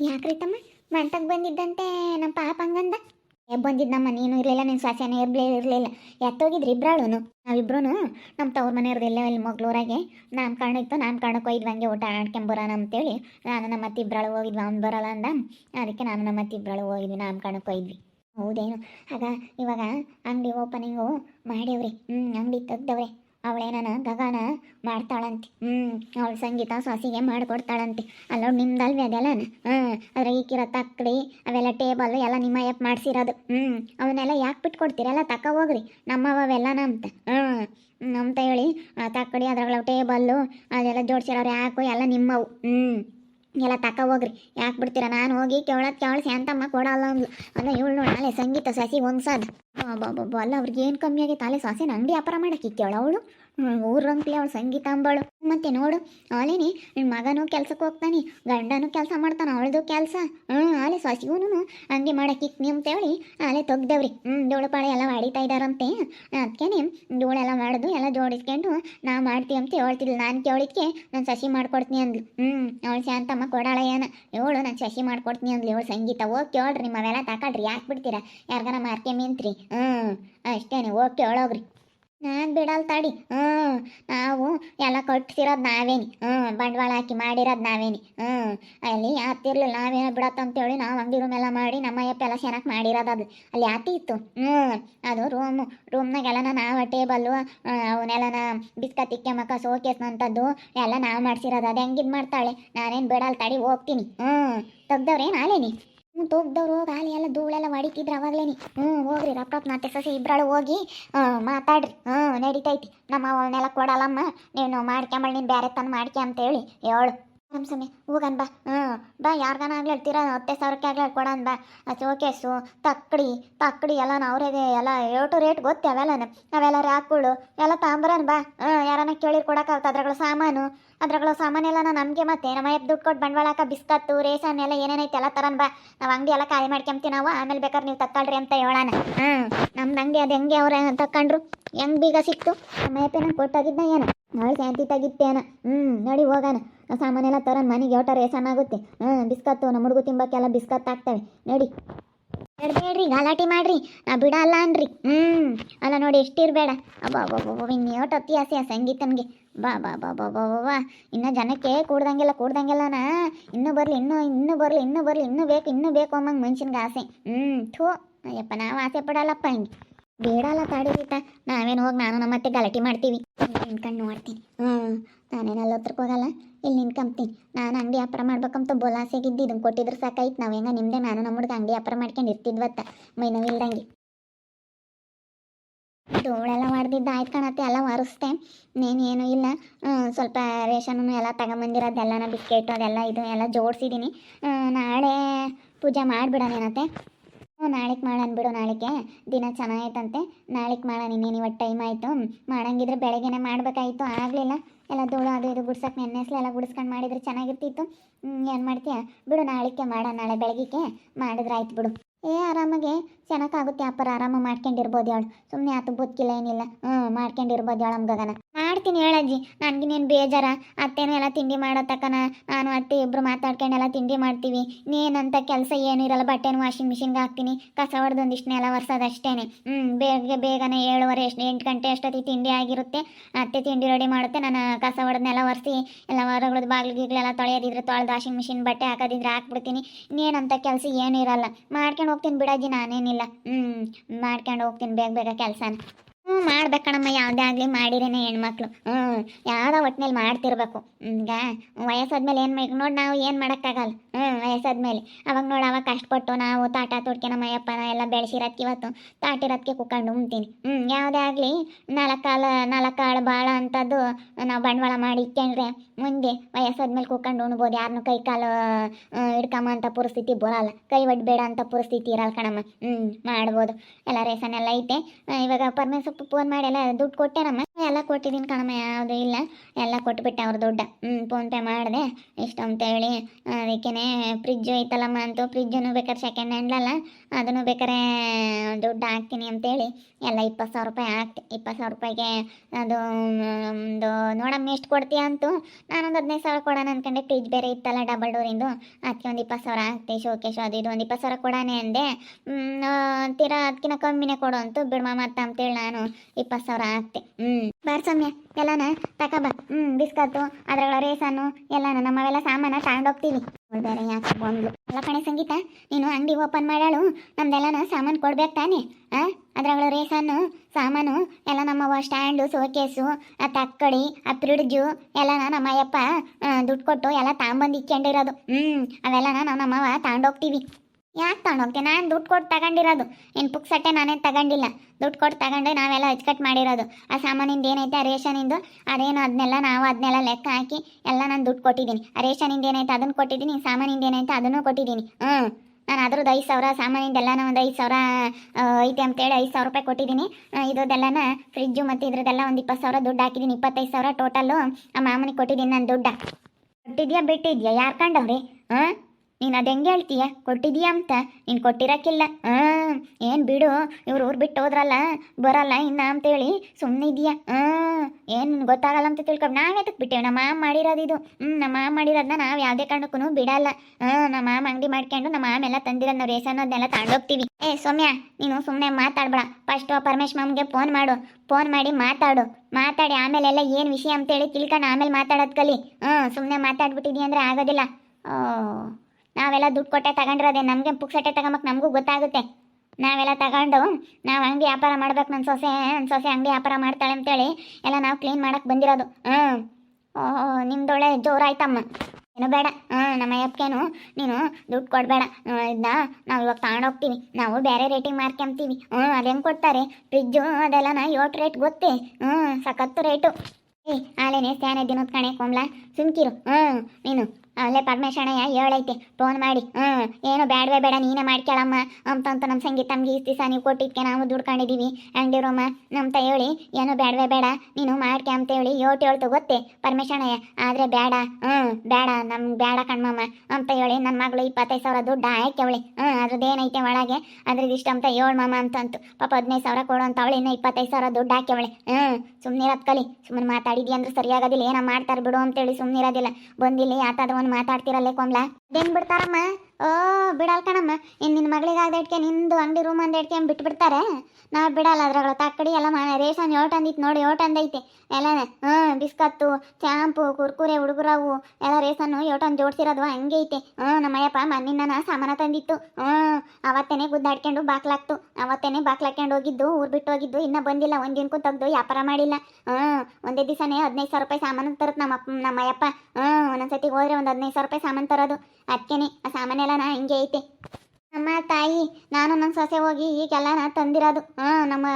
ಯಾಕ್ರಿ ತಮ್ಮ ಮಂಟಕ್ಕೆ ಬಂದಿದ್ದಂತೆ ನಮ್ಮ ಪಾಪ ಹಂಗಂದ? ಬಂದಿದ್ದಮ್ಮ ನೀನು ಇರಲಿಲ್ಲ ನಿನ್ನ ಸಾಸ್ಯನೇ ಇರಲೇ, ಇರಲಿಲ್ಲ. ಎತ್ತೋಗಿದ್ರಿ ಇಬ್ಬರಾಳು ನಾವಿಬ್ರು ನಮ್ಮ ತವ್ರ ಮನೆಯವ್ರದ್ದೆಲ್ಲ ಇಲ್ಲಿ ಮಗ್ಳೂರಾಗೆ ನಾಮಕರಣ ಇತ್ತು ನಾಮಕರಣಕ್ಕೆ ಹೋಗಿದ್ವಿ ಹಂಗೆ ಊಟ ಆಡ್ಕೊಂಬರೋಣ ಅಂತೇಳಿ ನಾನು ನಮ್ಮ ಅತ್ತೆ ಇಬ್ಬರಾಳು ಹೋಗಿದ್ವಿ, ಅವ್ನು ಬರೋಲ್ಲ ಅಂದ. ಅದಕ್ಕೆ ನಾನು ನಮ್ಮ ಅತ್ತೆ ಇಬ್ಬರಾಳು ಹೋಗಿದ್ವಿ ನಾಮಕರಣಕ್ಕೆ ಹೋಗಿದ್ವಿ ಹೌದೇನು? ಆಗ ಇವಾಗ ಅಂಗಡಿ ಓಪನಿಂಗು ಮಾಡೇವ್ರಿ. ಹ್ಞೂ ಅಂಗಡಿ ತೆಗ್ದವ್ರೆ. ಅವಳೇನ ಗಗನ ಮಾಡ್ತಾಳಂತೆ. ಹ್ಞೂ ಅವಳು ಸಂಗೀತ ಸೊಸಿಗೆ ಮಾಡಿಕೊಡ್ತಾಳಂತೆ. ಅಲ್ಲೋ ನಿಮ್ದಲ್ವಿ ಅದೆಲ್ಲ ಹ್ಞೂ ಅದ್ರ ಈಕಿರೋ ತಕ್ಕಡಿ ಅವೆಲ್ಲ ಟೇಬಲ್ ಎಲ್ಲ ನಿಮ್ಮ ಅಯ್ಯಪ್ಪ ಮಾಡಿಸಿರೋದು. ಹ್ಞೂ ಅವನ್ನೆಲ್ಲ ಯಾಕೆ ಬಿಟ್ಕೊಡ್ತೀರಲ್ಲ ತಕ್ಕ ಹೋಗ್ರಿ. ನಮ್ಮ ಅವೆಲ್ಲ ನಮ್ತ. ಹ್ಞೂ ಅಂತ ಹೇಳಿ ಆ ತಕ್ಕಡಿ ಅದ್ರಗಳ ಟೇಬಲ್ಲು, ಅದೆಲ್ಲ ಜೋಡ್ಸಿರೋರು ಯಾಕೋ ಎಲ್ಲ ನಿಮ್ಮವು. ಹ್ಞೂ ಎಲ್ಲ ತಕ ಹೋಗ್ರಿ. ಯಾಕೆ ಬಿಡ್ತೀರ? ನಾನು ಹೋಗಿ ಕೇಳೋದು ಕೇಳಿಸಿ ಶಾಂತಮ್ಮ ಕೊಡಲ್ಲ ಅಂದ್ಲು. ಅಲ್ಲ ಇವಳು ನೋಡಿ ಅಲ್ಲೇ ಸಂಗೀತ ಸಸಿ ಒಂದ್ಸದ. ಬಾಬಾ ಅಲ್ಲ ಅವ್ರಿಗೆ ಏನು ಕಮ್ಮಿ ಆಗೈತೆ? ಅಲ್ಲೇ ಸೊಸೆನ ಅಂಗಡಿ ವ್ಯಾಪಾರ ಮಾಡಕ್ಕೆ ಅವಳು. ಊರಂಕ್ಲಿ ಅವಳು ಸಂಗೀತ ಅಂಬಳು. ಮತ್ತೆ ನೋಡು ಅವಳೇನಿ ಮಗನು ಕೆಲ್ಸಕ್ಕೆ ಹೋಗ್ತಾನೆ, ಗಂಡನೂ ಕೆಲಸ ಮಾಡ್ತಾನೆ, ಅವಳದು ಕೆಲಸ. ಹ್ಞೂ ಆಲೆ ಸೊಸಿಗೂನು ಹಂಗೆ ಮಾಡಕ್ಕೆ ನಿಮ್ತೇಳಿ ಆಲೆ ತೆಗ್ದವ್ರಿ. ಹ್ಞೂ ಧೂಳುಪಾಳೆ ಎಲ್ಲ ಹೊಡಿತಾ ಇದ್ದಾರಂತೆ. ಅದಕ್ಕೇನೆ ಧೂಳೆಲ್ಲ ಮಾಡೋದು ಎಲ್ಲ ಜೋಡಿಸ್ಕೊಂಡು ನಾ ಮಾಡ್ತೀವಿ ಅಂತ ಹೇಳ್ತಿದ್ಲು. ನಾನು ಕೇಳಿದ್ಕೆ ನಾನು ಸಸಿ ಮಾಡ್ಕೊಡ್ತೀನಿ ಅಂದ್ಲು. ಹ್ಞೂ ಅವಳು ಶಾಂತಮ್ಮ ಕೊಡಾಳ ಏನ ಇವಳು ನಾನು ಸಸಿ ಮಾಡ್ಕೊಡ್ತೀನಿ ಅಂದ್ಲು ಇವಳು ಸಂಗೀತ. ಹೋಗಿ ಕೇಳ್ರಿ ನಿಮ್ಮವೆಲ್ಲ ತಗೊಳ್ರಿ ಯಾಕೆ ಬಿಡ್ತೀರಾ? ಯಾರಿಗಾರ ಮಾರ್ಕೆ ಮಿಂತ್ರಿ. ಹ್ಞೂ ಅಷ್ಟೇನೆ. ಓಕೆ ಕೇಳೋಗ್ರಿ. ನಾನು ಬಿಡಲ್ ತಡಿ. ಹ್ಞೂ ನಾವು ಎಲ್ಲ ಕಟ್ಸಿರೋದು ನಾವೇನಿ. ಹ್ಞೂ ಬಂಡವಾಳ ಹಾಕಿ ಮಾಡಿರೋದು ನಾವೇನಿ. ಹ್ಞೂ ಅಲ್ಲಿ ಯಾತಿರ್ಲಿಲ್ಲ, ನಾವೇನೋ ಬಿಡತ್ತಂತೇಳಿ ನಾವು ಅಂಗಡಿ ಎಲ್ಲ ಮಾಡಿ ನಮ್ಮ ಅಯ್ಯಪ್ಪ ಎಲ್ಲ ಚೆನ್ನಾಗಿ ಮಾಡಿರೋದು ಅದು. ಅಲ್ಲಿ ಯಾತಿ ಇತ್ತು? ಹ್ಞೂ ಅದು ರೂಮು ರೂಮ್ನಾಗೆಲ್ಲ ನಾವು ಟೇಬಲ್ಲು ಅವನ್ನೆಲ್ಲ ಬಿಸ್ಕತ್ ತಿಕ್ಕೆಮಕ್ಕ ಸೋಕೇಸ್ನಂಥದ್ದು ಎಲ್ಲ ನಾವು ಮಾಡ್ಸಿರೋದು. ಅದು ಹೆಂಗಿದ್ ಮಾಡ್ತಾಳೆ? ನಾನೇನು ಬಿಡಲ್ ತಡಿ, ಹೋಗ್ತೀನಿ. ಹ್ಞೂ ತೆಗ್ದವ್ರೇನು ಆಲೇನಿ? ಹ್ಞೂ ಗಾಲಿ ಎಲ್ಲ ಧೂಳೆಲ್ಲ ಹೊಡಿತಿದ್ರು ಅವಾಗ್ಲೇನಿ ಹ್ಞೂ, ಹೋಗ್ರಿ ರಪ್ಪ ನಾಟ್ಯ ಸಸಿ ಇಬ್ಬರಳು ಹೋಗಿ ಮಾತಾಡ್ರಿ. ಹ್ಞೂ, ನಡೀತೈತಿ. ನಮ್ಮ ಅವನ್ನೆಲ್ಲ ಕೊಡಲ್ಲಮ್ಮ. ನೀನು ಮಾಡ್ಕೊಂಬಳ್ ನೀನು ಬೇರೆ ತಂದು ಮಾಡ್ಕೆ ಅಂತೇಳಿ ಹೇಳು. ನಮ್ಮ ಹೋಗನ್ ಬಾ. ಹ್ಞೂ ಬಾ, ಯಾರ್ಗಾನ ಆಗ್ಲಿ ಹೇಳ್ತೀರ? ಹತ್ತೆ ಸಾವಿರಕ್ಕೆ ಆಗ್ಲಿ ಕೊಡನ್ ಬಾ. ಚೋಕೇಸು ತಕ್ಕಡಿ ತಕ್ಕಡಿ ಎಲ್ಲ ಅವರೇ ಎಲ್ಲ ಏಟು ರೇಟ್ ಗೊತ್ತೆ ಅವೆಲ್ಲನ. ಅವೆಲ್ಲ ರಾಕುಳು ಎಲ್ಲ ತಾಂಬರನ್ ಬಾ. ಹ್ಞೂ ಯಾರನ್ನ ಕೇಳಿರ್ ಕೊಡಕ್ಕಾಗತ್ತೆ ಅದ್ರಗಳ ಸಾಮಾನು. ಅದ್ರಗಳ ಸಾಮಾನೆಲ್ಲ ನಮಗೆ ಮತ್ತೆ. ನಮ್ಮ ಎದ್ದು ದುಡ್ಡು ಕೊಟ್ಟು ಬಂಡವಾಳ ಹಾಕ ಬಿಸ್ಕತ್ತು, ರೇಷನ್ ಎಲ್ಲ ಏನೇನೈತೆ ಎಲ್ಲ ತರನ್ ಬಾ. ನಾವು ಅಂಗಡಿ ಎಲ್ಲ ಖಾಲಿ ಮಾಡ್ಕೊಂತೀವಿ ನಾವು. ಆಮೇಲೆ ಬೇಕಾದ್ರೆ ನೀವು ತಕ್ಕಳ್ರಿ ಅಂತ ಹೇಳೋಣ. ಹ್ಞೂ ನಮ್ದು ಅಂಗಡಿ ಅದು ಹೆಂಗೆ ಅವ್ರ ತಕ್ಕಂಡ್ರು ಹೆಂಗ್ ಬೀಗ ಸಿಕ್ತು? ನಮ್ಮ ಅಯ್ಯಪ್ಪನ ಕೊಟ್ಟಾಗಿದ್ದ ಏನು? ನಾಳೆ ಶಾಂತಿ ತೆಗಿತ್ತೇನ? ಹ್ಞೂ ನೋಡಿ ಹೋಗೋಣ. ಸಾಮಾನೆಲ್ಲ ತರೋನ್ ಮನೆಗೆ ರೇಷನ್ ಆಗುತ್ತೆ ಹ್ಞೂ ಬಿಸ್ಕತ್ತು, ನಮ್ಮ ಹುಡುಗು ತಿಂಬಕ್ಕೆಲ್ಲ ಬಿಸ್ಕತ್ ಹಾಕ್ತವೆ. ನೋಡಿ. ಬೇಡ್ರಿ ಗಲಾಟೆ ಮಾಡ್ರಿ. ನಾ ಬಿಡಲ್ಲ ಅನ್ರಿ. ಹ್ಞೂ ಅಲ್ಲ ನೋಡಿ, ಎಷ್ಟಿರಬೇಡ. ಅಬ್ಬಾ ಅಬ್ಬಾ ಇನ್ನೇಟ್ ಅತಿ ಆಸೆ ಆ ಸಂಗೀತನ್ಗೆ. ಬಾ ಬಾ ಬಾ ಬಾ ಬಾ ಬಾ ಇನ್ನು ಜನಕ್ಕೆ ಕೂಡ್ದಂಗೆಲ್ಲ ಕೂಡ್ದಂಗೆಲ್ಲನ ಇನ್ನೂ ಬರಲಿ, ಇನ್ನೂ ಇನ್ನೂ ಬರಲಿ ಇನ್ನೂ ಬರಲಿ, ಇನ್ನೂ ಬೇಕು ಇನ್ನೂ ಬೇಕು ಅಮ್ಮಂಗೆ ಮನುಷ್ಯನ್ಗೆ ಆಸೆ. ಹ್ಞೂ ಥೂ. ಅಯ್ಯಪ್ಪ, ನಾವು ಆಸೆ ಪಡಲ್ಲಪ್ಪ ಹಿಂಗೆ ಬೇಡಲ್ಲ ತಾಡಿರಿತ ನಾವೇನು ಹೋಗಿ, ನಾನು ನಮ್ಮ ಮತ್ತೆ ಗಲಾಟೆ ಮಾಡ್ತೀವಿ. ನಿನ್ಕಂಡು ನೋಡ್ತೀನಿ. ಹ್ಞೂ ನಾನೇನು ಅಲ್ಲಿ ಹತ್ರಕ್ಕೆ ಹೋಗಲ್ಲ ಇಲ್ಲಿ ನಿನ್ಕಂತೀನಿ ನಾನು ಅಂಗಡಿ ವ್ಯಾಪಾರ ಮಾಡ್ಬೇಕಂತ ಬೋಲಾಸೆಗಿದ್ದು ಇದನ್ನು ಕೊಟ್ಟಿದ್ರೆ ಸಾಕಾಯ್ತು. ನಾವು ಹೆಂಗ ನಿಮ್ಮದೇ ನಾನು ನಮ್ಮ ಹುಡುಗ ಅಂಗಡಿ ವ್ಯಾಪಾರ ಮಾಡ್ಕೊಂಡು ಇರ್ತಿದ್ವತ್ತ. ಮೈ ನೋವಿಲ್ದಂಗೆ ಧೂಳೆಲ್ಲ ಹೊಡೆದಿದ್ದು ಆಯ್ತು ಕಾಣತ್ತೆ, ಎಲ್ಲ ಒರೆಸ್ದೆ. ನೀನೇನು ಇಲ್ಲ. ಸ್ವಲ್ಪ ರೇಷನ್ನು ಎಲ್ಲ ತಗೊಂಬಂದಿರೋದೆಲ್ಲನ ಬಿಸ್ಕೆಟು ಅದೆಲ್ಲ ಇದು ಎಲ್ಲ ಜೋಡಿಸಿದ್ದೀನಿ ನಾಳೆ ಪೂಜೆ ಮಾಡಿಬಿಡೋಣೇನತ್ತೆ. ಹ್ಞೂ, ನಾಳೆಗೆ ಮಾಡೋಣ ಬಿಡು ನಾಳೆಗೆ. ದಿನ ಚೆನ್ನಾಗೈತಂತೆ. ನಾಳೆಗೆ ಮಾಡೋಣ ಇನ್ನೇನು ಇವತ್ತು ಟೈಮ್ ಆಯಿತು. ಮಾಡಂಗಿದ್ರೆ ಬೆಳಗ್ಗೆನೆ ಮಾಡಬೇಕಾಯಿತು. ಆಗಲಿಲ್ಲ. ಎಲ್ಲ ಧೂಳು ಅದು ಇದು ಗುಡ್ಸಕ್ಕೆ ನೆನ್ನೆಸ್ಲೆ ಎಲ್ಲ ಗುಡಿಸ್ಕೊಂಡು ಮಾಡಿದ್ರೆ ಚೆನ್ನಾಗಿರ್ತಿತ್ತು. ಏನು ಮಾಡ್ತೀಯ? ಬಿಡು ನಾಳೆಗೆ ಮಾಡೋಣ ನಾಳೆ ಬೆಳಗ್ಗೆ ಮಾಡಿದ್ರೆ ಆಯ್ತು ಬಿಡು. ಏ, ಆರಾಮಾಗೆ? ಚೆನ್ನಾಗಾಗುತ್ತೆ ಅಪ್ಪರ. ಆರಾಮ ಮಾಡ್ಕೊಂಡಿರ್ಬೋದು ಅವಳು ಸುಮ್ಮನೆ ಆತು ಬದುಕಿಲ್ಲ ಏನಿಲ್ಲ. ಹ್ಞೂ, ಮಾಡ್ಕೊಂಡಿರ್ಬೋದು ಅವಳು ಗಗನ ಮಾಡ್ತೀನಿ ಹೇಳಜ್ಜಿ ನನಗಿನೇನು ಬೇಜಾರ? ಅತ್ತೆನೇ ಎಲ್ಲ ತಿಂಡಿ ಮಾಡೋ ತಕ್ಕನ ನಾನು ಅತ್ತೆ ಇಬ್ಬರು ಮಾತಾಡ್ಕೊಂಡು ಎಲ್ಲ ತಿಂಡಿ ಮಾಡ್ತೀವಿ. ನೀನಂತ ಕೆಲಸ ಏನು ಇರಲ್ಲ ಬಟ್ಟೆನ ವಾಷಿಂಗ್ ಮಿಷಿನ್ಗೆ ಹಾಕ್ತೀನಿ. ಕಸ ಹೊಡೆದು ಒಂದಿಷ್ಟು ನೆಲ ಒರ್ಸೋದು ಅಷ್ಟೇನೆ ಹ್ಞೂ ಬೇಗ ಬೇಗನೆ ಏಳುವರೆ ಎಷ್ಟು ಎಂಟು ಗಂಟೆ ಅಷ್ಟೊತ್ತಿಗೆ ತಿಂಡಿ ಆಗಿರುತ್ತೆ. ಅತ್ತೆ ತಿಂಡಿ ರೆಡಿ ಮಾಡುತ್ತೆ. ನಾನು ಕಸ ಹೊಡೆದು ನೆಲ ಒರೆಸಿ, ಎಲ್ಲ ಹೊರಗಳದ್ದು ಬಾಗಿಲಿಗೆಲ್ಲ ತೊಳೆಯೋದಿದ್ರೆ ತೊಳೆದು ವಾಷಿಂಗ್ ಮಿಷಿನ್ ಬಟ್ಟೆ ಹಾಕೋದಿದ್ರೆ ಹಾಕ್ಬಿಡ್ತೀನಿ. ನೀನಂತ ಕೆಲಸ ಏನೂ ಇರಲ್ಲ ಮಾಡ್ಕೊಂಡು ಹೋಗ್ತೀನಿ ಬಿಡಜ್ಜಿ ನಾನೇನಿಲ್ಲ. ಹ್ಞೂ ಮಾಡ್ಕೊಂಡು ಹೋಗ್ತೀನಿ ಬೇಗ ಬೇಗ ಕೆಲಸನ. ಹ್ಞೂ ಮಾಡ್ಬೇಕಣಮ್ಮ, ಯಾವುದೇ ಆಗಲಿ ಮಾಡಿರೇನೆ ಹೆಣ್ಮಕ್ಳು. ಹ್ಞೂ ಯಾವುದೋ ಒಟ್ಟಿನಲ್ಲಿ ಮಾಡ್ತಿರ್ಬೇಕು. ಈಗ ವಯಸ್ಸಾದ್ಮೇಲೆ ಏನು ಮಾಡಿ ನೋಡಿ ನಾವು ಏನು ಮಾಡೋಕ್ಕಾಗಲ್ಲ. ಹ್ಞೂ ವಯಸ್ಸಾದ್ಮೇಲೆ. ಅವಾಗ ನೋಡಿ ಅವಾಗ ಕಷ್ಟಪಟ್ಟು ನಾವು ತಾಟ ತೊಡ್ಕೆ ನಮ್ಮ ಅಯ್ಯಪ್ಪನ ಎಲ್ಲ ಬೆಳೆಸಿರೋದಕ್ಕೆ ಇವತ್ತು ತಾಟಿರೋದಕ್ಕೆ ಕುಕ್ಕೊಂಡು ಉಂತೀನಿ ಹ್ಞೂ ಯಾವುದೇ ಆಗಲಿ ನಾಲ್ಕಾಲ ಕಾಲ ನಾಲ್ಕು ಕಾಳು ಭಾಳ ಅಂಥದ್ದು ನಾವು ಬಂಡವಾಳ ಮಾಡಿ ಇಟ್ಕೊಂಡ್ರೆ ಮುಂದೆ ವಯಸ್ಸಾದ್ಮೇಲೆ ಕುಕ್ಕೊಂಡು ಉಣ್ಬೋದು. ಯಾರನ್ನೂ ಕೈ ಕಾಲು ಹಿಡ್ಕಮ್ಮ ಅಂತ ಪರಿಸ್ಥಿತಿ ಬರಲ್ಲ. ಕೈ ಒಡ್ಬೇಡ ಅಂತ ಪರಿಸ್ಥಿತಿ ಇರಲ್ಲ ಕಣಮ್ಮ. ಹ್ಞೂ ಮಾಡ್ಬೋದು. ಎಲ್ಲ ರೇಷನ್ ಎಲ್ಲ ಐತೆ. ಇವಾಗ ಪರ್ಮೇಶಪ್ಪ ಫೋನ್ ಮಾಡಿ ಎಲ್ಲ ದುಡ್ಡು ಕೊಟ್ಟೆನಮ್ಮ ಎಲ್ಲ ಕೊಟ್ಟಿದ್ದೀನಿ ಕಣಮ್ಮ, ಯಾವುದೂ ಇಲ್ಲ. ಎಲ್ಲ ಕೊಟ್ಬಿಟ್ಟೆ ಅವ್ರ ದುಡ್ಡು. ಹ್ಞೂ ಫೋನ್ಪೇ ಮಾಡಿದೆ. ಇಷ್ಟು ಅಂತೇಳಿ ಅದಕ್ಕೇ ಫ್ರಿಜ್ಜು ಐತಲ್ಲಮ್ಮ ಅಂತೂ ಫ್ರಿಜ್ಜನ್ನು ಬೇಕಾದ್ರೆ ಸೆಕೆಂಡ್ ಹ್ಯಾಂಡ್ಲಲ್ಲ ಅದನ್ನು ಬೇಕಾದ್ರೆ ದುಡ್ಡು ಹಾಕ್ತೀನಿ ಅಂತೇಳಿ, ಎಲ್ಲ ಇಪ್ಪತ್ತು ಸಾವಿರ ರೂಪಾಯಿ ಹಾಕ್ತೆ ಇಪ್ಪತ್ತು ಸಾವಿರ ರೂಪಾಯಿಗೆ ಅದು, ಒಂದು, ನೋಡಮ್ಮ ಎಷ್ಟು ಕೊಡ್ತೀಯ ಅಂತು, ನಾನೊಂದು ಹದಿನೈದು ಸಾವಿರ ಕೊಡೋಣ ಅಂದ್ಕೊಂಡೆ ಫ್ರಿಜ್ ಬೇರೆ ಇತ್ತಲ್ಲ ಡಬಲ್ ಡೋರಿಂದು ಅದಕ್ಕೆ ಒಂದು ಇಪ್ಪತ್ತು ಸಾವಿರ ಹಾಕ್ತೆ ಶೋಕೇಶು ಅದು ಇದು, ಒಂದು ಇಪ್ಪತ್ತು ಸಾವಿರ ಕೊಡೋಣ ಅಂದೆ. ತೀರಾ ಅದಕ್ಕಿಂತ ಕಮ್ಮಿನೇ ಕೊಡು ಅಂತು ಬಿಡ್ಮ ಮತ್ತೆ ಅಂತೇಳಿ ನಾನು ಇಪ್ಪತ್ತು ಸಾವಿರ ಹ್ಮ್. ಹ್ಞೂ ಬಾರ್ಸಮ್ಯ ಎಲ್ಲನ ತಕಬ ಹ್ಮ್, ಬಿಸ್ಕತ್ತು ಅದ್ರಗಳ ರೇಸನ್ನು ಎಲ್ಲಾನ, ನಮ್ಮವೆಲ್ಲ ಸಾಮಾನ ತಗೊಂಡೋಗ್ತೀವಿ ಬೇರೆ ಯಾಕೆ ಬಂದ್ಲು? ಅಲ್ಲ ಕಣೆ ಸಂಗೀತ, ನೀನು ಅಂಗಡಿ ಓಪನ್ ಮಾಡಾಳು, ನಮ್ದೆಲ್ಲನ ಸಾಮಾನು ಕೊಡ್ಬೇಕು ತಾನೆ? ಆ? ಅದ್ರಗಳ ರೇಸನ್ನು ಸಾಮಾನು, ಎಲ್ಲ ನಮ್ಮವ ಸ್ಟ್ಯಾಂಡು, ಸೋಕೇಸು, ಆ ತಕ್ಕಡಿ, ಆ ಫ್ರಿಡ್ಜು ಎಲ್ಲಾನ ನಮ್ಮ ಅಯ್ಯಪ್ಪ ದುಡ್ಡು ಕೊಟ್ಟು ಎಲ್ಲ ತಾಂಬಂದು ಇಕ್ಕೊಂಡಿರೋದು. ಹ್ಮ್, ಅವೆಲ್ಲನ ನಾವು ನಮ್ಮವ ತಗೊಂಡೋಗ್ತೀವಿ ಯಾಕೆ ಓಕೆ ನಾನು ದುಡ್ಡು ಕೊಟ್ಟು ತಗೊಂಡಿರೋದು. ಏನು ಪುಕ್ಸಟ್ಟೆ ನಾನೇ ತಗೊಂಡಿಲ್ಲ. ದುಡ್ಡು ಕೊಟ್ಟು ತಗೊಂಡು ನಾವೆಲ್ಲ ಅಚ್ಚುಕಟ್ಟು ಮಾಡಿರೋದು. ಆ ಸಾಮಾನಿಂದ ಏನೈತೆ? ಆ ರೇಷನಿಂದು. ಅದೇನು ಅದನ್ನೆಲ್ಲ ನಾವು ಅದನ್ನೆಲ್ಲ ಲೆಕ್ಕ ಹಾಕಿ ಎಲ್ಲ ನಾನು ದುಡ್ಡು ಕೊಟ್ಟಿದ್ದೀನಿ. ಆ ರೇಷನಿಂದ ಏನೈತೆ? ಅದನ್ನು ಕೊಟ್ಟಿದ್ದೀನಿ. ಸಾಮಾನಿಂದ ಏನೈತೆ? ಅದನ್ನು ಕೊಟ್ಟಿದ್ದೀನಿ. ಹ್ಞೂ ನಾನು ಅದ್ರದ್ದು ಐದು ಸಾವಿರ ಸಾಮಾನಿಂದೆಲ್ಲ ಒಂದು ಐದು ಸಾವಿರ ಐತೆ ಅಂತೇಳಿ ಐದು ಸಾವಿರ ರೂಪಾಯಿ ಕೊಟ್ಟಿದ್ದೀನಿ. ಇದ್ರದ್ದೆಲ್ಲನ ಫ್ರಿಜ್ಜು ಮತ್ತು ಇದ್ರದ್ದೆಲ್ಲ ಒಂದು ಇಪ್ಪತ್ತು ಸಾವಿರ ದುಡ್ಡು ಹಾಕಿದ್ದೀನಿ. ಇಪ್ಪತ್ತೈದು ಸಾವಿರ ಟೋಟಲ್ಲು ಆ ಮಾಮನಿಗೆ ಕೊಟ್ಟಿದ್ದೀನಿ ನಾನು ದುಡ್ಡ. ಕೊಟ್ಟಿದ್ಯಾ? ಬಿಟ್ಟಿದ್ಯಾ? ಯಾರು ಕಂಡವ್ರಿ? ಹಾಂ? ನೀನು ಅದು ಹೆಂಗೆ ಹೇಳ್ತೀಯ? ಕೊಟ್ಟಿದೀಯ ಅಂತ? ನೀನು ಕೊಟ್ಟಿರಕ್ಕಿಲ್ಲ. ಹಾಂ ಏನು ಬಿಡು, ಇವ್ರು ಊರು ಬಿಟ್ಟು ಹೋದ್ರಲ್ಲ, ಬರಲ್ಲ ಇನ್ನ ಅಂತೇಳಿ ಸುಮ್ಮನೆ ಇದೆಯಾ. ಹಾಂ ಏನು ಗೊತ್ತಾಗಲ್ಲ ಅಂತ ತಿಳ್ಕೊಂಡು ನಾವು ಎದಕ್ಕೆ ಬಿಟ್ಟೇವೆ? ನಮ್ಮ ಮಾಮ ಮಾಡಿರೋದು ಇದು. ಹ್ಞೂ ನಮ್ಮ ಮಾಮ ಮಾಡಿರೋದನ್ನ ನಾವು ಯಾವುದೇ ಕಾರಣಕ್ಕೂ ಬಿಡಲ್ಲ. ಹಾಂ ನಮ್ಮ ಮಾಮ ಅಂಗಡಿ ಮಾಡ್ಕೊಂಡು ನಮ್ಮ ಮಾಮೆಲ್ಲ ತಂದಿರೋದು ನಾವು ರೇಷನ್ ಅದನ್ನೆಲ್ಲ ತಗೊಂಡೋಗ್ತೀವಿ ಏ, ಸೌಮ್ಯ, ನೀನು ಸುಮ್ಮನೆ ಮಾತಾಡ್ಬೇಡ. ಫಸ್ಟ್ ಪರಮೇಶ್ ಮಾಮ್ಗೆ ಫೋನ್ ಮಾಡು. ಫೋನ್ ಮಾಡಿ ಮಾತಾಡು. ಮಾತಾಡಿ ಆಮೇಲೆ ಎಲ್ಲ ಏನು ವಿಷಯ ಅಂತೇಳಿ ತಿಳ್ಕೊಂಡು ಆಮೇಲೆ ಮಾತಾಡೋದು ಕಲಿ. ಹ್ಞೂ ಸುಮ್ಮನೆ ಮಾತಾಡ್ಬಿಟ್ಟಿದ್ಯಾ ಅಂದರೆ ಆಗೋದಿಲ್ಲ. ಓ. ನಾವೆಲ್ಲ ದುಡ್ಡು ಕೊಟ್ಟೆ ತಗೊಂಡಿರೋದೆ ನಮಗೆ ಪುಕ್ಸಟ್ಟೆ ತಗೊಂಬಕ್ಕೆ ನಮಗೂ ಗೊತ್ತಾಗುತ್ತೆ. ನಾವೆಲ್ಲ ತಗೊಂಡು ನಾವು ಅಂಗಡಿ ವ್ಯಾಪಾರ ಮಾಡ್ಬೇಕು ನನ್ನ ಸೊಸೆ ನನ್ನ ಸೊಸೆ ಅಂಗಡಿ ವ್ಯಾಪಾರ ಮಾಡ್ತಾಳೆ ಅಂತೇಳಿ ಎಲ್ಲ ನಾವು ಕ್ಲೀನ್ ಮಾಡಕ್ಕೆ ಬಂದಿರೋದು. ಹ್ಞೂ ಓ ನಿಮ್ದೊಳ್ಳೆ ಜೋರಾಯ್ತಮ್ಮ. ಏನು ಬೇಡ. ಹಾಂ ನಮ್ಮ ಅಯ್ಯಪ್ಪಗೇನು, ನೀನು ದುಡ್ಡು ಕೊಡಬೇಡ. ಇದನ್ನ ನಾವು ಇವಾಗ ತಗೊಂಡೋಗ್ತೀವಿ ನಾವು ಬೇರೆ ರೇಟಿಂಗ್ ಮಾರ್ಕೊಂತೀವಿ. ಹ್ಞೂ ಅದು ಹೆಂಗೆ ಕೊಡ್ತಾರೆ? ಫ್ರಿಜ್ಜು ಅದೆಲ್ಲ ನಾ ಇವತ್ತು ರೇಟ್ ಗೊತ್ತೇ. ಹ್ಞೂ ಸಖತ್ತು ರೇಟು ಏ, ಆಲೇನೆ ಸ್ಯಾನೆ ದಿನದ ಕಣೆ ಕೊಂಬಲ ಸುಮ್ಕಿರು. ಹ್ಞೂ ನೀನು. ಅಲ್ಲೇ ಪರಮೇಶಣ್ಣಯ್ಯ ಹೇಳೈತಿ ಫೋನ್ ಮಾಡಿ. ಹ್ಞೂ ಏನು ಬೇಡವೇ ಬೇಡ, ನೀನೇ ಮಾಡ್ಕೊಳಮ್ಮ ಅಂತ ನಮ್ಮ ಸಂಗೀತ ನಮ್ಗೆ ಈ ದಿವಸ ನೀವು ಕೊಟ್ಟಿದ್ಕೆ ನಾವು ದುಡ್ಕೊಂಡಿದ್ದೀವಿ ಅಂಗಡಿರೋಮ್ಮ ಅಂತ ಹೇಳಿ ಏನು ಬೇಡವೇ ಬೇಡ, ನೀನು ಮಾಡ್ಕೆ ಅಂತ ಹೇಳಿ ಯೋಟ್ ಹೇಳ್ತು ಗೊತ್ತೇ ಪರಮೇಶಣ್ಣಯ್ಯ ಆದರೆ ಬೇಡ ಹ್ಞೂ ಬೇಡ ನಮ್ಗೆ ಬೇಡ ಕಣ್ಮಮ್ಮ ಅಂತ ಹೇಳಿ ನನ್ನ ಮಗಳು ಇಪ್ಪತ್ತೈದು ಸಾವಿರ ದುಡ್ಡು ಹಾಕ್ಯವಳಿ ಹ್ಞೂ ಅದ್ರದ್ದು ಏನೈತೆ ಒಳಗೆ ಅದ್ರದ್ದು ಇಷ್ಟ ಅಂತ ಏಳು ಮಾಮ ಅಂತಂತು. ಪಾಪ ಹದಿನೈದು ಸಾವಿರ ಕೊಡು ಅಂತ ಅವಳು ಇನ್ನೂ ಇಪ್ಪತ್ತೈದು ಸಾವಿರ ದುಡ್ಡು ಹಾಕ್ಯವಳೆ ಹ್ಞೂ ಸುಮ್ಮನೆ ಕಲಿ. ಸುಮ್ಮನೆ ಮಾತಾಡಿದ್ಯಾ ಅಂದ್ರೆ ಸರಿಯಾಗೋದಿಲ್ಲ, ಏನೋ ಮಾಡ್ತಾರೆ ಬಿಡು ಅಂತೇಳಿ ಹೇಳಿ ಇರೋದಿಲ್ಲ ಬಂದಿಲ್ಲಿ ಆತದ ಮಾತಾಡ್ತಿರಲ್ಲೇ ಕೋಮ್ಲಾ? ಅದೇನ್ ಬಿಡ್ತಾರಮ್ಮ? ಓ, ಬಿಡಲ್ ಕಣಮ್ಮ. ಇನ್ನು ನಿನ್ನ ಮಗಳಿಗೆ ಆಗದೆ ನಿಂದು ಅಂಗಡಿ ರೂಮ್ ಅಂದ ಇಟ್ಕೆ ಬಿಟ್ಬಿಡ್ತಾರೆ? ನಾ ಬಿಡಲ್ಲ ಅದ್ರಾಗ ತಕ್ಕಡಿ ಎಲ್ಲ ಮಾ ರೇಷನ್ ಯೋಟ್ ಅಂದಿತ್ತು ನೋಡಿ ಏಟ್ ಅಂದೈತೆ ಎಲ್ಲ ಹ್ಞೂ, ಬಿಸ್ಕತ್ತು, ಚಾಂಪು, ಕುರ್ಕುರೆ ಹುಡುಗರವು ಎಲ್ಲ ರೇಷನ್ನು ಯೋಟನ್ ಜೋಡ್ಸಿರೋದು, ಹಂಗೆ ಐತೆ. ಹ್ಞೂ, ನಮ್ಮಯ್ಯಪ್ಪ ಮಣ್ಣಿನ ಸಾಮಾನ ತಂದಿತ್ತು. ಹ್ಞೂ, ಅವತ್ತೇನೆ ಗುದ್ದಾಡ್ಕೊಂಡು ಬಾಕ್ಲಾಕ್ತು. ಅವತ್ತೇನೆ ಬಾಕ್ಲಾಕ್ಕೊಂಡು ಹೋಗಿದ್ದು, ಊರು ಬಿಟ್ಟು ಹೋಗಿದ್ದು, ಇನ್ನ ಬಂದಿಲ್ಲ ಒಂದಿನಕ್ಕೂ ದಿನಕ್ಕೂ ತಗ್ದು ವ್ಯಾಪಾರ ಮಾಡಿಲ್ಲ. ಹ್ಞೂ, ಒಂದೇ ದಿವಸನೇ ಹದಿನೈದು ಸಾವಿರ ರೂಪಾಯಿ ಸಾಮಾನು ತರುತ್ತೆ ನಮ್ಮ ನಮ್ಮ ಅಯ್ಯಪ್ಪ ಹ್ಞೂ ಒಂದೊಂದ್ಸತಿ ಹೋದ್ರೆ ಒಂದು ಹದಿನೈದು ಸಾವಿರ ರೂಪಾಯಿ ಸಾಮಾನು ತರೋದು. ಅದಕ್ಕೇನೆ ಆ ಸಾಮಾನೆಲ್ಲ ನಾ ಹಿಂಗೆ ಐತೆ. ನಮ್ಮ ತಾಯಿ, ನಾನು ನನ್ನ ಸೊಸೆ ಹೋಗಿ ಈಗೆಲ್ಲ ತಂದಿರೋದು. ಹಾಂ ನಮ್ಮ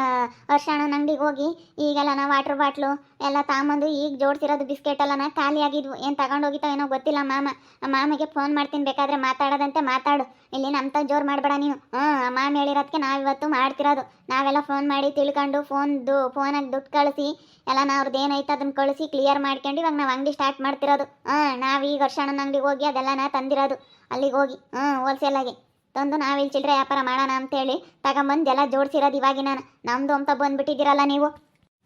ವರ್ಷಾಣನ ಅಂಗಡಿಗೆ ಹೋಗಿ ಈಗೆಲ್ಲ ನಾ ವಾಟ್ರ್ ಬಾಟ್ಲು ಎಲ್ಲ ತಗೊಂಬಂದು ಈಗ ಜೋಡಿಸಿರೋದು ಬಿಸ್ಕೆಟ್ ಎಲ್ಲ ನಾ ಖಾಲಿ ಆಗಿದ್ವು. ಏನು ತಗೊಂಡೋಗಿತ್ತೋ ಏನೋ ಗೊತ್ತಿಲ್ಲ ಮಾಮ. ಮಾಮಗೆ ಫೋನ್ ಮಾಡ್ತೀನಿ, ಬೇಕಾದ್ರೆ ಮಾತಾಡೋದಂತೆ ಮಾತಾಡು. ಇಲ್ಲಿ ನಮ್ಮ ಜೋರು ಮಾಡಬೇಡ ನೀನು. ಹಾಂ ಮಾಮ ಹೇಳಿರೋದಕ್ಕೆ ನಾವಿವತ್ತು ಮಾಡ್ತಿರೋದು. ನಾವೆಲ್ಲ ಫೋನ್ ಮಾಡಿ ತಿಳ್ಕೊಂಡು ಫೋನ್ದು ಫೋನಾಗಿ ದುಡ್ಡು ಕಳಿಸಿ ಎಲ್ಲ ನಾವು ಅವ್ರದ್ದು ಏನೈತೆ ಅದನ್ನ ಕಳಿಸಿ ಕ್ಲಿಯರ್ ಮಾಡ್ಕೊಂಡು ಇವಾಗ ನಾವು ಅಂಗಡಿ ಸ್ಟಾರ್ಟ್ ಮಾಡ್ತಿರೋದು. ಹಾಂ ನಾವು ಈಗ ವರ್ಷಾಣನ ಅಂಗಡಿಗೆ ಹೋಗಿ ಅದೆಲ್ಲ ನಾ ತಂದಿರೋದು. ಅಲ್ಲಿಗೆ ಹೋಗಿ ಹಾಂ ಹೋಲ್ಸೇಲಾಗಿ ತಂದು ನಾವಿಲ್ಲಿ ಚಿಲ್ಲರೆ ವ್ಯಾಪಾರ ಮಾಡೋಣ ಅಂತೇಳಿ ತಗೊಂಬಂದು ಎಲ್ಲ ಜೋಡ್ಸಿರೋದು ಇವಾಗಿನ ನಮ್ಮದು ಅಂತ ಬಂದುಬಿಟ್ಟಿದ್ದೀರಲ್ಲ ನೀವು?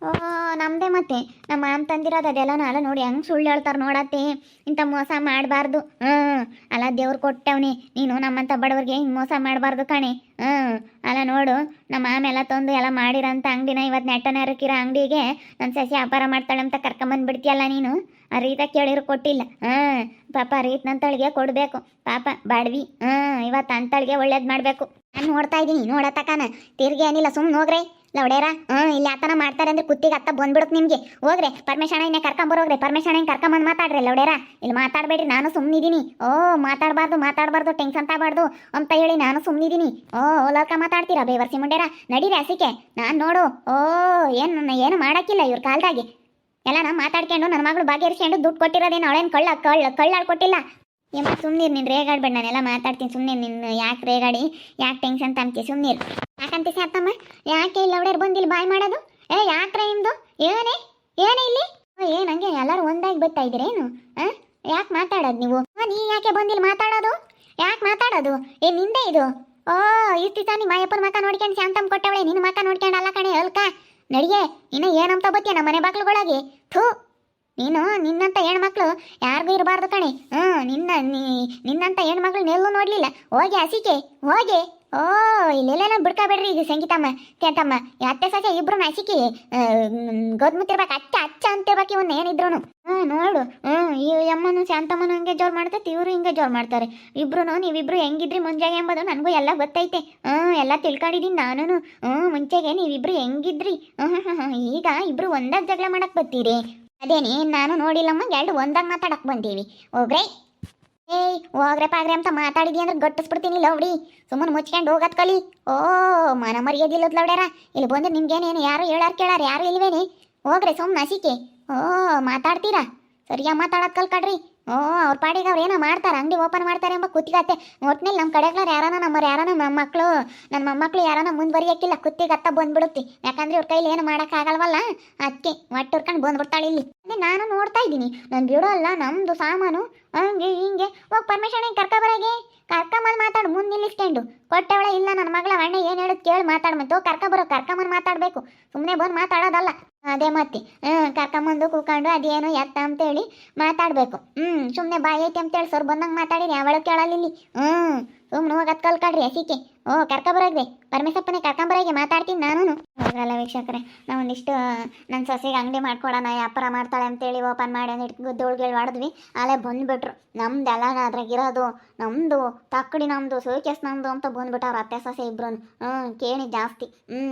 ಓ ನಮ್ಮದೇ ಮತ್ತೆ. ನಮ್ಮ ಮಾಮ ತಂದಿರೋದು ಅದೆಲ್ಲ ನಾಳೆ ನೋಡಿ, ಹೆಂಗೆ ಸುಳ್ಳು ಹೇಳ್ತಾರೆ ನೋಡತ್ತಿ. ಇಂಥ ಮೋಸ ಮಾಡಬಾರ್ದು. ಹ್ಞೂ, ಅಲ್ಲ ದೇವ್ರು ಕೊಟ್ಟವ್ನಿ. ನೀನು ನಮ್ಮಂಥ ಬಡವ್ರಿಗೆ ಹಿಂಗೆ ಮೋಸ ಮಾಡಬಾರ್ದು ಕಣೆ. ಹ್ಞೂ, ಅಲ್ಲ ನೋಡು, ನಮ್ಮ ಮಾಮೆಲ್ಲ ತಂದು ಎಲ್ಲ ಮಾಡಿರೋಂಥ ಅಂಗಡಿನ ಇವತ್ತು ನೆಟ್ಟನ ಇರಕ್ಕಿರೋ ಅಂಗಡಿಗೆ ನನ್ನ ಸಸಿ ವ್ಯಾಪಾರ ಮಾಡ್ತಾಳೆ ಅಂತ ಕರ್ಕೊಂಬಂದ್ಬಿಡ್ತೀಯಲ್ಲ ನೀನು? ಆ ರೀತ ಕೇಳಿರು ಕೊಟ್ಟಿಲ್ಲ. ಹಾಂ ಪಾಪ ರೀತ್ ರೀತ್ನಂತಳಿಗೆ ಕೊಡಬೇಕು. ಪಾಪ ಬಾಡ್ವಿ ಹಾಂ ಇವತ್ತು ಅಂತಳಿಗೆ ಒಳ್ಳೇದ್ ಮಾಡಬೇಕು. ನಾನು ನೋಡ್ತಾ ಇದ್ದೀನಿ ನೋಡತ್ತಕ್ಕನ ತಿರ್ಗಿ ಏನಿಲ್ಲ ಸುಮ್ಮನೆ ಹೋಗ್ರೆ. ಲೌಡೇರ ಹ್ಞೂ ಇಲ್ಲಿ ಆತನ ಮಾಡ್ತಾರೆ ಅಂದ್ರೆ ಕುತ್ತಿಗೆ ಅತ್ತ ಬಂದ್ಬಿಡುತ್ತೆ ನಿಮಗೆ. ಹೋಗ್ರೆ ಪರಮೇಶಣ್ಣ ಇನ್ನೇ ಕರ್ಕೊಂಬರೋಗ್ರೆ ಪರಮೇಶಣ್ಣ ಕರ್ಕೊಂಬಂದು ಮಾತಾಡ್ರಿ ಲೌಡೇರ. ಇಲ್ಲಿ ಮಾತಾಡಬೇಡ್ರಿ, ನಾನು ಸುಮ್ಮನಿದ್ದೀನಿ ಓ, ಮಾತಾಡಬಾರ್ದು ಮಾತಾಡಬಾರ್ದು, ಟೆನ್ಷನ್ ತಗಬಾರ್ದು ಅಂತ ಹೇಳಿ ನಾನು ಸುಮ್ಮನಿದ್ದೀನಿ ಓ ಓಲಕ ಮಾತಾಡ್ತೀರಾ ಬೇವರ್ಸಿ ಮುಂಡೇರ? ನಡೀರಿ ಹಸಿಕೆ. ನಾನು ನೋಡು. ಓ, ಏನು ಏನು ಮಾಡೋಕ್ಕಿಲ್ಲ ಇವ್ರ ಕಾಲ್ದಾಗೆ. ಎಲ್ಲ ನಾ ಮಾತಾಡ್ಕೊಂಡು ನನ್ನ ಮಗಳು ಭಾಗ್ಯರಿಸ್ಕೊಂಡು ದುಡ್ಡು ಕೊಟ್ಟಿರೋದೇನು? ಅವಳೇನು ಕಳ್ಳ ಕಳ್ಳ ಕಳ್ಳಾಳು ಕೊಟ್ಟಿಲ್ಲ? ಏಮ್ಮ ಸುಮ್ಮನಿರು ನೀನು ರೇಗಾಡ್ಬೇಡ ನಾನೆಲ್ಲ ಮಾತಾಡ್ತೀನಿ ಸುಮ್ಮನೆ ನಿನ್ನ ಯಾಕೆ ರೇಗಾಡಿ, ಯಾಕೆ ಟೆನ್ಷನ್ ತಮ್ತಿ ಸುಮ್ಮನಿರು ಯಾಕಂತ ಅತ್ತಮ್ಮ, ಯಾಕೆ ಇಲ್ಲ ಅವಡ್ಯಾರು ಬಂದಿಲ್ಲ ಬಾಯ್ ಮಾಡೋದು? ಏ ಯಾಕ್ರೆ ನಿಮ್ದು? ಏನೇ? ಏನೇ ಇಲ್ಲಿ? ಏನ್ ಹಂಗೆ ಎಲ್ಲರೂ ಒಂದಾಗಿ ಬರ್ತಾ ಇದ್ದೀರೇನು ಆ? ಯಾಕೆ ಮಾತಾಡೋದು ನೀವು? ನೀ ಯಾಕೆ ಬಂದಿಲ್ಲ ಮಾತಾಡೋದು? ಯಾಕೆ ಮಾತಾಡೋದು? ಏ, ನಿಂದೆ ಇದು? ಓ, ಇಷ್ಟಿ ತಾನಿ ಮಾಯಪ್ಪನ ಮಕ್ಕ ನೋಡ್ಕೊಂಡು ಶಾಂತಮ್ ಕೊಟ್ಟವಳೆ ನಿನ್ನ ಮಕ್ಕ ನೋಡ್ಕೊಂಡು ಅಲ್ಲ ಕಣೆ, ಅಲ್ಕ? ನಡಿಗೆ ನೀನು ಏನಂತ ಬತ್ತೀಯ ನಮ್ಮ ಮನೆ ಬಾಗ್ಲುಗಳಾಗಿ? ಥೂ, ನೀನು ನಿನ್ನಂತ ಹೆಣ್ಮಕ್ಳು ಯಾರಿಗೂ ಇರಬಾರ್ದು ಕಣೆ. ಹ್ಞೂ ನಿನ್ನ ನೀ, ನಿನ್ನಂತ ಹೆಣ್ಮಕ್ಳು ನೆಲ್ಲು ನೋಡಲಿಲ್ಲ. ಹೋಗಿ ಹಸಿಕೆ, ಹೋಗಿ. ಓ, ಇಲ್ಲೆಲ್ಲ ಬಿಡ್ಕಬೇಡ್ರಿ ಈಗ ಸಂಗೀತಮ್ಮ, ಕೇತಮ್ಮ. ಅತ್ತೆ ಸಸ್ಯ ಇಬ್ರು ನಾಸಿಕಿ ಗೊದ್ ಮುತ್ತಿರ್ಬೇಕು ಅಚ್ಚ ಅಚ್ಚ ಅಂತಿರ್ಬೇಕು ಇವನ್ನ ಏನಿದ್ರು ಹ್ಞೂ ನೋಡು. ಹ್ಞೂ ಈ ಅಮ್ಮನು ಶಾಂತಮ್ಮನು ಹಂಗೆ ಜೋರು ಮಾಡ್ತೈತೆ, ಇವರು ಹಿಂಗೆ ಜೋರು ಮಾಡ್ತಾರೆ. ಇಬ್ರು ನೀವಿಬ್ರು ಹೆಂಗಿದ್ರಿ ಮುಂಜಾಗೆ ಎಂಬುದು ನನಗೂ ಎಲ್ಲ ಗೊತ್ತೈತೆ. ಹ್ಮ್, ಎಲ್ಲ ತಿಳ್ಕೊಂಡಿದ್ದೀನಿ ನಾನು ಹ್ಮ್, ಮುಂಚೆಗೆ ನೀವಿಬ್ರು ಹೆಂಗಿದ್ರಿ? ಈಗ ಇಬ್ರು ಒಂದಾಗ ಜಗಳ ಮಾಡಕ್ ಬರ್ತೀರಿ. ಅದೇನಿ, ನಾನು ನೋಡಿಲ್ಲಮ್ಮ, ಎರಡು ಒಂದಾಗ ಮಾತಾಡಕ್ ಬಂದೀವಿ. ಹೋಗ್ರೆ. ಏಯ್ ಹೋಗ್ರೆ ಪಾಗ್ರೆ ಅಂತ ಮಾತಾಡಿದಿ ಅಂದ್ರೆ ಗಟ್ಟಿಸ್ಬಿಡ್ತೀನಿ, ಲವ್ಡಿ. ಸುಮ್ಮನೆ ಮುಚ್ಕೊಂಡು ಹೋಗತ್ ಕಲಿ. ಓ, ಮನ ಮರ್ಯಾದಿಲ್ಲದ್ ಲವ್ಡ್ಯಾರ. ಇಲ್ಲಿ ಬಂದು ನಿಮ್ಗೇನೇನು, ಯಾರು ಹೇಳಾರ್ ಕೇಳಾರ, ಯಾರು ಇಲ್ವೇನೆ? ಹೋಗ್ರೆ ಸುಮ್ಮನೆ ಹಸಿಕೆ. ಓ, ಮಾತಾಡ್ತೀರಾ? ಸರಿಯಾಗಿ ಮಾತಾಡೋದ್ ಕಲ್ಕಡ್ರಿ ಓ, ಅವ್ರ ಪಾಡಿಗೆ ಅವ್ರು ಏನೋ ಮಾಡ್ತಾರೆ, ಅಂಗಡಿ ಓಪನ್ ಮಾಡ್ತಾರೆ ಎಂಬ ಕುತ್ತಿಗತ್ತೆ. ಒಟ್ನಲ್ಲಿ ನಮ್ಮ ಕಡೆಗ್ಲಾರ ಯಾರನ, ನಮ್ಮವ್ರು ಯಾರನ ನಮ್ಮ ಮಕ್ಕಳು ನನ್ನ ಮೊಮ್ಮಕ್ಕಳು ಯಾರನ ಮುಂದುವರಿಯಕ್ಕಿಲ್ಲ ಕುತ್ತಿಗತ್ತ ಬಂದ್ಬಿಡುತ್ತೆ. ಯಾಕಂದ್ರೆ ಇವ್ರ ಕೈಲಿ ಏನು ಮಾಡೋಕ್ಕಾಗಲ್ವಲ್ಲ? ಅದಕ್ಕೆ ಒಟ್ಟು ಹುರ್ಕೊಂಡು ಬಂದ್ಬಿಡ್ತಾಳೆ ಇಲ್ಲಿ. ಅದೇ ನಾನು ನೋಡ್ತಾ ಇದ್ದೀನಿ. ನಾನು ಬಿಡೋಲ್ಲ ನಮ್ಮದು ಸಾಮಾನು. ಹಂಗೆ, ಹಿಂಗೆ. ಹೋಗಿ ಪರ್ಮಿಷನ್ ಹಿಂಗೆ ಕರ್ಕೊಬರಾಗೆ ಕರ್ಕೊಂಬಂದು ಮಾತಾಡು, ಮುಂದೆ ನಿಲ್ಲಿಸ್ಕೊಂಡು. ಕೊಟ್ಟವಳ ಇಲ್ಲ ನನ್ನ ಮಗಳ ಅಣ್ಣ ಏನು ಹೇಳೋದು ಕೇಳಿ, ಮಾತಾಡ್ ಮತ್ತೆ ಕರ್ಕೊಬರೋ ಕರ್ಕೊಂಬಂದು ಮಾತಾಡಬೇಕು. ಸುಮ್ಮನೆ ಬಂದು ಮಾತಾಡೋದಲ್ಲ. ಅದೇ ಮತ್ತೆ. ಹ್ಞೂ ಕರ್ಕೊಂಬಂದು ಕೂಕೊಂಡು ಅದೇನು ಎತ್ತ ಅಂತೇಳಿ ಮಾತಾಡಬೇಕು. ಹ್ಞೂ ಸುಮ್ಮನೆ ಬಾಯಿ ಐತಿ ಅಂತೇಳಿ ಸರ್ ಬಂದಂಗೆ ಮಾತಾಡಿರಿ ಅವಳು ಕೇಳಲ್ಲ ಇಲ್ಲಿ. ಹ್ಞೂ ಸುಮ್ಮನೆ ಹೋಗತ್ ಕಲ್ಕಡ್ರಿ ಹಸಿಕೆ. ಓ ಕರ್ಕೊಬರಾಗ್ರಿ ಪರಮೇಶಪ್ಪನೇ ಕರ್ಕೊಂಬರಾಗಿ ಮಾತಾಡ್ತೀನಿ ನಾನು ಹೋಗಲ್ಲ ವೀಕ್ಷಕರೇ ನಾವು ಒಂದಿಷ್ಟು ನನ್ನ ಸೊಸೆಗೆ ಅಂಗಡಿ ಮಾಡ್ಕೊಡೋಣ ವ್ಯಾಪಾರ ಮಾಡ್ತಾಳೆ ಅಂತೇಳಿ ಓಪನ್ ಮಾಡಿ ಇಟ್ಟು ದೋಳ್ಗೇಳಿ ಮಾಡಿದ್ವಿ. ಅಲ್ಲೇ ಬಂದ್ಬಿಟ್ರು. ನಮ್ದೆಲ್ಲ ಅದ್ರಾಗ ಇರೋದು ನಮ್ಮದು ತಕ್ಕಡಿ ನಮ್ಮದು ಸೋಕೇಸ್ ನಮ್ಮದು ಅಂತ ಬಂದ್ಬಿಟ್ಟವ್ರು ಅತ್ತೆ ಸೊಸೆ ಇಬ್ರು ಹ್ಞೂ ಕೇಳಿ ಜಾಸ್ತಿ. ಹ್ಞೂ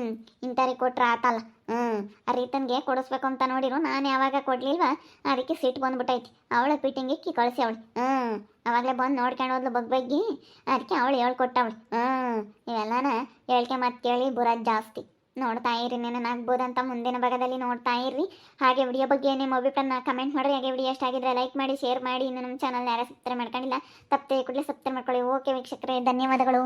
ಇಂಥವ್ರಿಗೆ ಕೊಟ್ರೆ ಆತಲ್ಲ. ಹ್ಞೂ ಆ ರೀತನ್ಗೆ ಕೊಡಿಸ್ಬೇಕು ಅಂತ ನೋಡಿರು. ನಾನು ಯಾವಾಗ ಕೊಡ್ಲಿಲ್ವಾ? ಅದಕ್ಕೆ ಸಿಟ್ಟು ಬಂದ್ಬಿಟ್ಟೈತಿ ಅವಳ ಪೀಟಿಂಗ್ ಇಕ್ಕಿ ಕಳಿಸಿ ಅವಳು. ಹ್ಞೂ ಅವಾಗಲೇ ಬಂದು ನೋಡ್ಕೊಂಡು ಹೋದ್ಲು ಬಗ್ ಬಗ್ಗಿ. ಅದಕ್ಕೆ ಅವಳು ಹೇಳ್ಕೊಟ್ಟವಳು. ಹ್ಞೂ ಇವೆಲ್ಲನ ಹೇಳ್ಕೆ ಮತ್ತೆ ಕೇಳಿ ಬುರಾ ಜಾಸ್ತಿ. ನೋಡ್ತಾ ಇರಿ ಆಗ್ಬೋದಂತ ಮುಂದಿನ ಭಾಗದಲ್ಲಿ ನೋಡ್ತಾ ಇರ್ರಿ. ಹಾಗೆ ವಿಡಿಯೋ ಬಗ್ಗೆ ನಿಮ್ಮ ಅಭಿಪ್ರಾಯನ ಕಮೆಂಟ್ ಮಾಡಿರಿ. ಹಾಗೆ ವಿಡಿಯೋ ಇಷ್ಟ ಆಗಿದ್ರೆ ಲೈಕ್ ಮಾಡಿ ಶೇರ್ ಮಾಡಿ. ಇನ್ನು ನಮ್ಮ ಚಾನಲ್ ಯಾರು ಸಬ್ಸ್ಕ್ರೈಬ್ ಮಾಡ್ಕೊಂಡಿಲ್ಲ, ತಪ್ಪದೆ ಕೂಡಲೇ ಸಬ್ಸ್ಕ್ರೈಬ್ ಮಾಡ್ಕೊಳ್ಳಿ. ಓಕೆ ವೀಕ್ಷಕರೇ, ಧನ್ಯವಾದಗಳು.